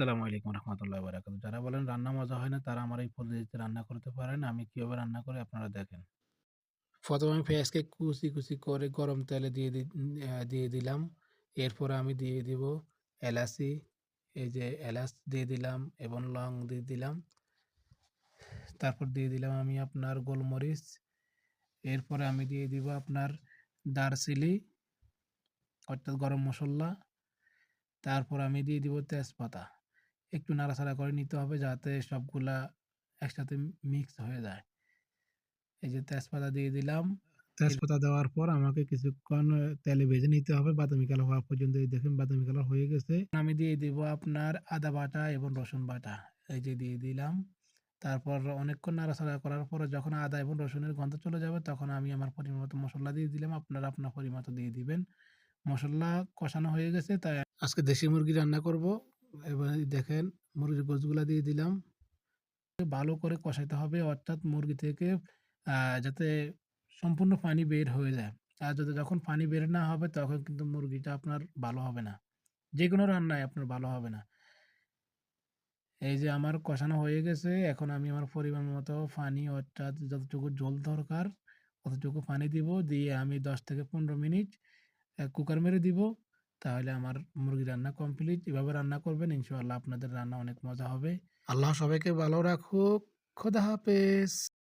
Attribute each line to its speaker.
Speaker 1: আসসালামু আলাইকুম রহমতুল্লাহ বারাকাতু যারা বলেন রান্না মজা হয় না, তারা আমার এই পদ্ধতিতে রান্না করতে পারেন আমি কীভাবে রান্না করি আপনারা দেখেন। প্রথমে আমি পেঁয়াজকে কুচি কুচি করে গরম তেলে দিয়ে দিয়ে দিলাম। এরপর আমি দিয়ে দিব এলাচি। এই যে এলাচ দিয়ে দিলাম এবং লং দিয়ে দিলাম। তারপর দিয়ে দিলাম আমি আপনার গোলমরিচ। এরপরে আমি দিয়ে দিব আপনার দারচিনি, অর্থাৎ গরম মশলা। তারপর আমি দিয়ে দিব তেজপাতা। একটু নাড়াচাড়া করে নিতে হবে যাতে সবগুলা একসাথে মিক্স হয়ে যায়। এই যে তেজপাতা দিয়ে দিলাম। তেজপাতা দেওয়ার পর আমাকে কিছুক্ষণ তেলে ভেজে নিতে হবে। বাদামি কালার হওয়া পর্যন্ত দেখেন বাদামি কালার হয়ে গেছে। আমি দিয়ে দিব আপনার আদা বাটা এবং রসুন বাটা। এই যে দিয়ে দিলাম। তারপর অনেকক্ষণ নাড়াচাড়া করার পরে যখন আদা এবং রসুনের গন্ধ চলে যাবে তখন আমি আমার পরিমাণ মতো মশলা দিয়ে দিলাম। আপনারা আপনার পরিমাণ দিয়ে দিবেন। মশলা কষানো হয়ে গেছে তাই আজকে দেশি মুরগি রান্না করব। এবার দেখেন, মুরগির গোছগুলা দিয়ে দিলাম। ভালো করে কষাইতে হবে, অর্থাৎ মুরগি থেকে যাতে সম্পূর্ণ পানি বের হয়ে যায়। আর যদি যখন পানি বের না হবে, তখন কিন্তু মুরগিটা আপনার ভালো হবে না। যে কোনো রান্নায় আপনার ভালো হবে না। এই যে আমার কষানো হয়ে গেছে, এখন আমি আমার পরিমাণ মতো পানি, অর্থাৎ যতটুকু জল দরকার, অতটুকু পানি দিব। দিয়ে আমি দশ থেকে পনেরো মিনিট কুকার মেরে দিব। তাহলে আমার মুরগি রান্না কমপ্লিট এভাবে রান্না করবেন, ইনশাআল্লাহ আপনাদের রান্না অনেক মজা হবে। আল্লাহ সবাইকে ভালো রাখুক। খোদা হাফেজ।